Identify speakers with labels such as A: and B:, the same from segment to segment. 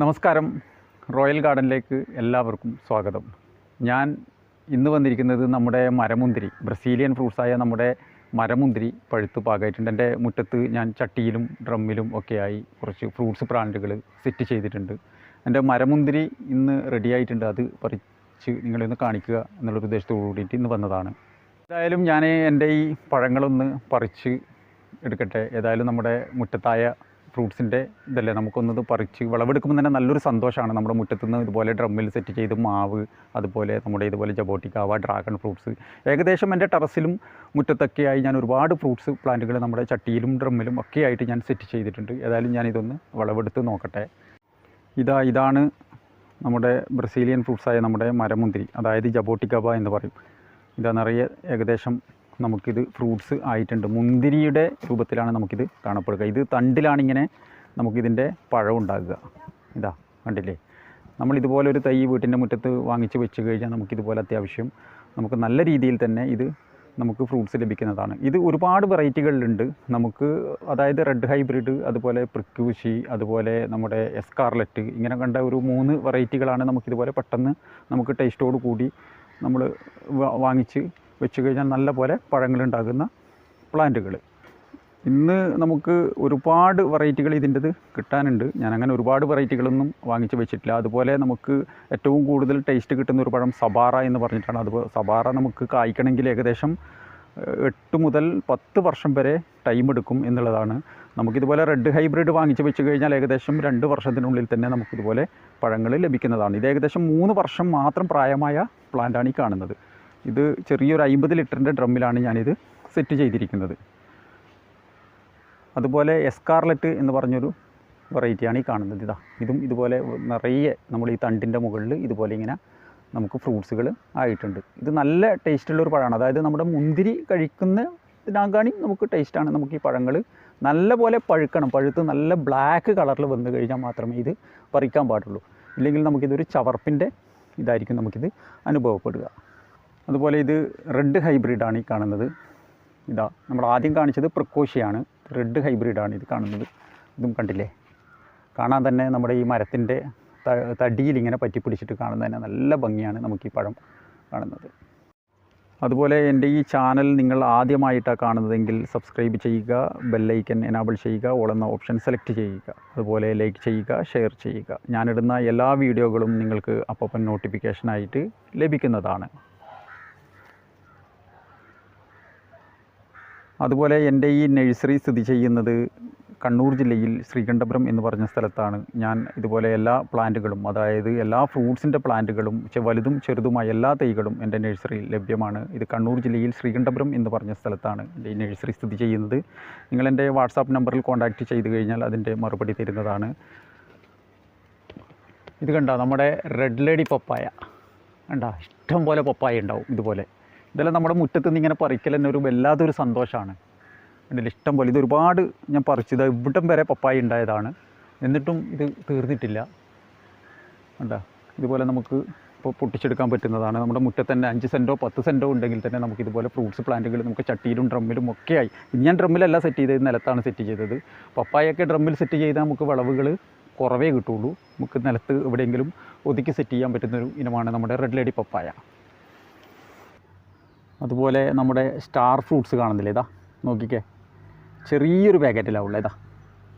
A: നമസ്കാരം. റോയൽ ഗാർഡനിലേക്ക് എല്ലാവർക്കും സ്വാഗതം. ഞാൻ ഇന്ന് വന്നിരിക്കുന്നത് നമ്മുടെ മരമുന്തിരി ബ്രസീലിയൻ ഫ്രൂട്ട്സായ നമ്മുടെ മരമുന്തിരി പഴുത്ത് പാകമായിട്ടുണ്ട്. എന്റെ മുറ്റത്ത് ഞാൻ ചട്ടിയിലും ഡ്രമ്മിലും ഒക്കെയായി കുറച്ച് ഫ്രൂട്ട്സ് പ്ലാന്റുകൾ സെറ്റ് ചെയ്തിട്ടുണ്ട്. എന്റെ മരമുന്തിരി ഇന്ന് റെഡി ആയിട്ടുണ്ട്. അത് പറിച്ച് നിങ്ങളൊന്ന് കാണിക്കുക എന്നുള്ളൊരു ഉദ്ദേശത്തോടു കൂടിയിട്ട് ഇന്ന് വന്നതാണ്. ഏതായാലും ഞാൻ എന്റെ ഈ പഴങ്ങളൊന്ന് പറിച്ച് എടുക്കട്ടെ. ഏതായാലും നമ്മുടെ മുറ്റത്തായ ഫ്രൂട്ട്സിന്റെ ഇതല്ലേ? നമുക്കൊന്നത് പറിച്ച് വിളവെടുക്കുമ്പോൾ തന്നെ നല്ലൊരു സന്തോഷമാണ്. നമ്മുടെ മുറ്റത്ത് നിന്ന് ഇതുപോലെ ഡ്രമ്മിൽ സെറ്റ് ചെയ്ത് മാവ് അതുപോലെ നമ്മുടെ ഇതുപോലെ ജബോട്ടിക്കാവ ഡ്രാഗൺ ഫ്രൂട്ട്സ് ഏകദേശം എന്റെ ടെറസിലും മുറ്റത്തൊക്കെയായി ഞാൻ ഒരുപാട് ഫ്രൂട്ട്സ് പ്ലാന്റുകൾ നമ്മുടെ ചട്ടിയിലും ഡ്രമ്മിലും ഒക്കെ ആയിട്ട് ഞാൻ സെറ്റ് ചെയ്തിട്ടുണ്ട്. ഏതായാലും ഞാനിതൊന്ന് വിളവെടുത്ത് നോക്കട്ടെ. ഇതാ ഇതാണ് നമ്മുടെ ബ്രസീലിയൻ ഫ്രൂട്ട്സായ നമ്മുടെ മരമുന്തിരി അതായത് ജബോട്ടിക്കബ എന്ന് പറയും. ഇതാ നിറയെ ഏകദേശം നമുക്കിത് ഫ്രൂട്ട്സ് ആയിട്ടുണ്ട്. മുന്തിരിയുടെ രൂപത്തിലാണ് നമുക്കിത് കാണപ്പെടുക. ഇത് തണ്ടിലാണിങ്ങനെ നമുക്കിതിന്റെ പഴം ഉണ്ടാകുക ഇതാ കണ്ടില്ലേ? നമ്മൾ ഇതുപോലെ ഒരു തൈ വീട്ടിന്റെ മുറ്റത്ത് വാങ്ങിച്ച് വെച്ച് കഴിഞ്ഞാൽ നമുക്കിതുപോലെ അത്യാവശ്യം നമുക്ക് നല്ല രീതിയിൽ തന്നെ ഇത് നമുക്ക് ഫ്രൂട്ട്സ് ലഭിക്കുന്നതാണ്. ഇത് ഒരുപാട് വെറൈറ്റികളിലുണ്ട് നമുക്ക് അതായത് റെഡ് ഹൈബ്രിഡ് അതുപോലെ പ്രിക്യൂഷി അതുപോലെ നമ്മുടെ എസ്കാർലറ്റ് ഇങ്ങനെ കണ്ട ഒരു മൂന്ന് വെറൈറ്റികളാണ് നമുക്കിതുപോലെ പെട്ടെന്ന് നമുക്ക് ടേസ്റ്റോട് കൂടി നമ്മൾ വാങ്ങിച്ച് വെച്ച് കഴിഞ്ഞാൽ നല്ല പോലെ പഴങ്ങളുണ്ടാകുന്ന പ്ലാന്റുകൾ. ഇന്ന് നമുക്ക് ഒരുപാട് വെറൈറ്റികൾ ഇതിന്റെത് കിട്ടാനുണ്ട്. ഞാൻ അങ്ങനെ ഒരുപാട് വെറൈറ്റികളൊന്നും വാങ്ങിച്ച് വെച്ചിട്ടില്ല. അതുപോലെ നമുക്ക് ഏറ്റവും കൂടുതൽ ടേസ്റ്റ് കിട്ടുന്ന ഒരു പഴം സബാറ എന്ന് പറഞ്ഞിട്ടാണ്. അതുപോലെ സബാറ നമുക്ക് കായ്ക്കണമെങ്കിൽ ഏകദേശം എട്ട് മുതൽ പത്ത് വർഷം വരെ ടൈം എടുക്കും എന്നുള്ളതാണ്. നമുക്കിതുപോലെ റെഡ് ഹൈബ്രിഡ് വാങ്ങിച്ച് വെച്ച് കഴിഞ്ഞാൽ ഏകദേശം രണ്ട് വർഷത്തിനുള്ളിൽ തന്നെ നമുക്കിതുപോലെ പഴങ്ങൾ ലഭിക്കുന്നതാണ്. ഇത് ഏകദേശം മൂന്ന് വർഷം മാത്രം പ്രായമായ പ്ലാന്റാണ് ഈ കാണുന്നത്. ഇത് ചെറിയൊരു അമ്പത് ലിറ്ററിന്റെ ഡ്രമ്മിലാണ് ഞാനിത് സെറ്റ് ചെയ്തിരിക്കുന്നത്. അതുപോലെ എസ്കാർലറ്റ് എന്ന് പറഞ്ഞൊരു വെറൈറ്റിയാണ് ഈ കാണുന്നത് ഇതാ. ഇതും ഇതുപോലെ നിറയെ നമ്മൾ ഈ തണ്ടിന്റെ മുകളിൽ ഇതുപോലെ ഇങ്ങനെ നമുക്ക് ഫ്രൂട്ട്സുകൾ ആയിട്ടുണ്ട്. ഇത് നല്ല ടേസ്റ്റുള്ളൊരു പഴമാണ്. അതായത് നമ്മുടെ മുന്തിരി കഴിക്കുന്ന കഴിക്കുന്നതിനാകാണി നമുക്ക് ടേസ്റ്റാണ് നമുക്ക് ഈ പഴങ്ങൾ നല്ല പോലെ പഴുക്കണം. പഴുത്ത് നല്ല ബ്ലാക്ക് കളറിൽ വന്നു കഴിഞ്ഞാൽ മാത്രമേ ഇത് പറിക്കാൻ പാടുള്ളൂ. ഇല്ലെങ്കിൽ നമുക്കിതൊരു ചവർപ്പിന്റെ ഇതായിരിക്കും നമുക്കിത് അനുഭവപ്പെടുക. അതുപോലെ ഇത് റെഡ് ഹൈബ്രിഡാണ് ഈ കാണുന്നത്. ഇതാ നമ്മൾ ആദ്യം കാണിച്ചത് പ്രക്കോഷിയാണ് റെഡ് ഹൈബ്രിഡാണ് ഇത് കാണുന്നത്. ഇതും കണ്ടില്ലേ? കാണാൻ തന്നെ നമ്മുടെ ഈ മരത്തിന്റെ തടിയിൽ ഇങ്ങനെ പറ്റിപ്പിടിച്ചിട്ട് തന്നെ നല്ല ഭംഗിയാണ് നമുക്ക് ഈ പഴം കാണുന്നത്. അതുപോലെ എന്റെ ഈ ചാനൽ നിങ്ങൾ ആദ്യമായിട്ടാണ് കാണുന്നതെങ്കിൽ സബ്സ്ക്രൈബ് ചെയ്യുക ബെല്ലൈക്കൻ എനാബിൾ ചെയ്യുക ഓൾ എന്ന ഓപ്ഷൻ സെലക്ട് ചെയ്യുക. അതുപോലെ ലൈക്ക് ചെയ്യുക ഷെയർ ചെയ്യുക. ഞാനിടുന്ന എല്ലാ വീഡിയോകളും നിങ്ങൾക്ക് അപ്പം നോട്ടിഫിക്കേഷനായിട്ട് ലഭിക്കുന്നതാണ്. അതുപോലെ എന്റെ ഈ നഴ്സറി സ്ഥിതി ചെയ്യുന്നത് കണ്ണൂർ ജില്ലയിൽ ശ്രീകണ്ഠപുരം എന്ന് പറഞ്ഞ സ്ഥലത്താണ്. ഞാൻ ഇതുപോലെ എല്ലാ പ്ലാന്റുകളും അതായത് എല്ലാ ഫ്രൂട്ട്സിന്റെ പ്ലാന്റുകളും വലുതും ചെറുതുമായ എല്ലാ തൈകളും എന്റെ നഴ്സറിയിൽ ലഭ്യമാണ്. ഇത് കണ്ണൂർ ജില്ലയിൽ ശ്രീകണ്ഠപുരം എന്ന് പറഞ്ഞ സ്ഥലത്താണ് എന്റെ ഈ നഴ്സറി സ്ഥിതി ചെയ്യുന്നത്. നിങ്ങൾ എന്റെ വാട്സാപ്പ് നമ്പറിൽ കോൺടാക്റ്റ് ചെയ്ത് കഴിഞ്ഞാൽ അതിന്റെ മറുപടി തരുന്നതാണ്. ഇത് കണ്ട? നമ്മുടെ റെഡ് ലേഡി പപ്പായ. കണ്ട? ഇഷ്ടം പോലെ പപ്പായ ഉണ്ടാവും ഇതുപോലെ. ഇതെല്ലാം നമ്മുടെ മുറ്റത്ത് നിന്ന് ഇങ്ങനെ പറിക്കൽ തന്നെ ഒരു വല്ലാത്തൊരു സന്തോഷമാണ്. എന്റെ ഇഷ്ടം പോലെ. ഇത് ഒരുപാട് ഞാൻ പറിച്ചത് ഇവിടം വരെ പപ്പായ ഉണ്ടായതാണ്. എന്നിട്ടും ഇത് തീർന്നിട്ടില്ല. കണ്ടോ? ഇതുപോലെ നമുക്ക് ഇപ്പോൾ പൊട്ടിച്ചെടുക്കാൻ പറ്റുന്നതാണ്. നമ്മുടെ മുറ്റത്ത് തന്നെ അഞ്ച് സെന്റോ പത്ത് സെന്റോ ഉണ്ടെങ്കിൽ തന്നെ നമുക്ക് ഇതുപോലെ ഫ്രൂട്ട്സ് പ്ലാന്റുകൾ നമുക്ക് ചട്ടിയിലും ഡ്രമ്മിലും ഒക്കെയായി ഞാൻ ഡ്രമ്മിലല്ല സെറ്റ് ചെയ്തത് നിലത്താണ് സെറ്റ് ചെയ്തത്. പപ്പായൊക്കെ ഡ്രമ്മിൽ സെറ്റ് ചെയ്താൽ നമുക്ക് വിളവുകൾ കുറവേ കിട്ടുള്ളൂ. നമുക്ക് നിലത്ത് എവിടെയെങ്കിലും ഒതുക്കി സെറ്റ് ചെയ്യാൻ പറ്റുന്നൊരു ഇനമാണ് നമ്മുടെ റെഡ് ലേഡി പപ്പായ. അതുപോലെ നമ്മുടെ സ്റ്റാർ ഫ്രൂട്ട്സ് കാണുന്നില്ലേ ഇതാ നോക്കിക്കേ. ചെറിയൊരു പാക്കറ്റിലാണ് ഉള്ളത് ഇതാ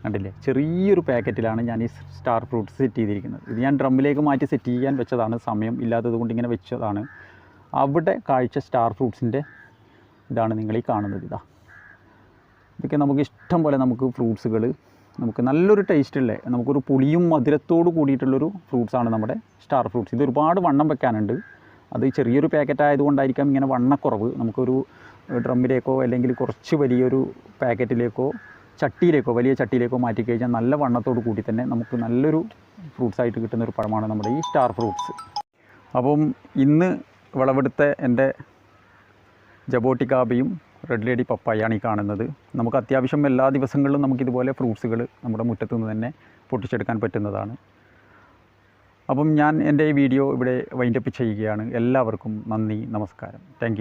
A: കണ്ടില്ലേ? ചെറിയൊരു പാക്കറ്റിലാണ് ഞാൻ ഈ സ്റ്റാർ ഫ്രൂട്ട്സ് സെറ്റ് ചെയ്തിരിക്കുന്നത്. ഇത് ഞാൻ ഡ്രമ്മിലേക്ക് മാറ്റി സെറ്റ് ചെയ്യാൻ വെച്ചതാണ് സമയം ഇല്ലാത്തത് കൊണ്ട് ഇങ്ങനെ വെച്ചതാണ്. അവിടെ കാഴ്ച സ്റ്റാർ ഫ്രൂട്ട്സിന്റെ ഇതാണ് നിങ്ങൾ ഈ കാണുന്നത് ഇതാ. ഇതൊക്കെ നമുക്ക് ഇഷ്ടം പോലെ നമുക്ക് ഫ്രൂട്ട്സുകൾ നമുക്ക് നല്ലൊരു ടേസ്റ്റുള്ള നമുക്കൊരു പുളിയും മധുരത്തോട് കൂടിയിട്ടുള്ളൊരു ഫ്രൂട്ട്സാണ് നമ്മുടെ സ്റ്റാർ ഫ്രൂട്ട്സ് ഇത് ഒരുപാട് വണ്ണം വെക്കാനുണ്ട്. അത് ചെറിയൊരു പാക്കറ്റ് ആയതുകൊണ്ടായിരിക്കാം ഇങ്ങനെ വണ്ണക്കുറവ്. നമുക്കൊരു ഡ്രമ്മിലേക്കോ അല്ലെങ്കിൽ കുറച്ച് വലിയൊരു പാക്കറ്റിലേക്കോ ചട്ടിയിലേക്കോ വലിയ ചട്ടിയിലേക്കോ മാറ്റി കഴിഞ്ഞാൽ നല്ല വണ്ണത്തോട് കൂടി തന്നെ നമുക്ക് നല്ലൊരു ഫ്രൂട്ട്സ് ആയിട്ട് കിട്ടുന്ന ഒരു പഴമാണ് നമ്മുടെ ഈ സ്റ്റാർ ഫ്രൂട്ട്സ് അപ്പം ഇന്ന് വിളവെടുത്ത എന്റെ ജബോട്ടിക്കാബയും റെഡ് ലേഡി പപ്പായാണ് ഈ കാണുന്നത്. നമുക്ക് അത്യാവശ്യം എല്ലാ ദിവസങ്ങളിലും നമുക്കിതുപോലെ ഫ്രൂട്ട്സുകൾ നമ്മുടെ മുറ്റത്തു നിന്ന് തന്നെ പൊട്ടിച്ചെടുക്കാൻ പറ്റുന്നതാണ്. അപ്പം ഞാൻ എന്റെ ഈ വീഡിയോ ഇവിടെ വൈൻഡപ്പ് ചെയ്യുകയാണ്. എല്ലാവർക്കും നന്ദി നമസ്കാരം. താങ്ക്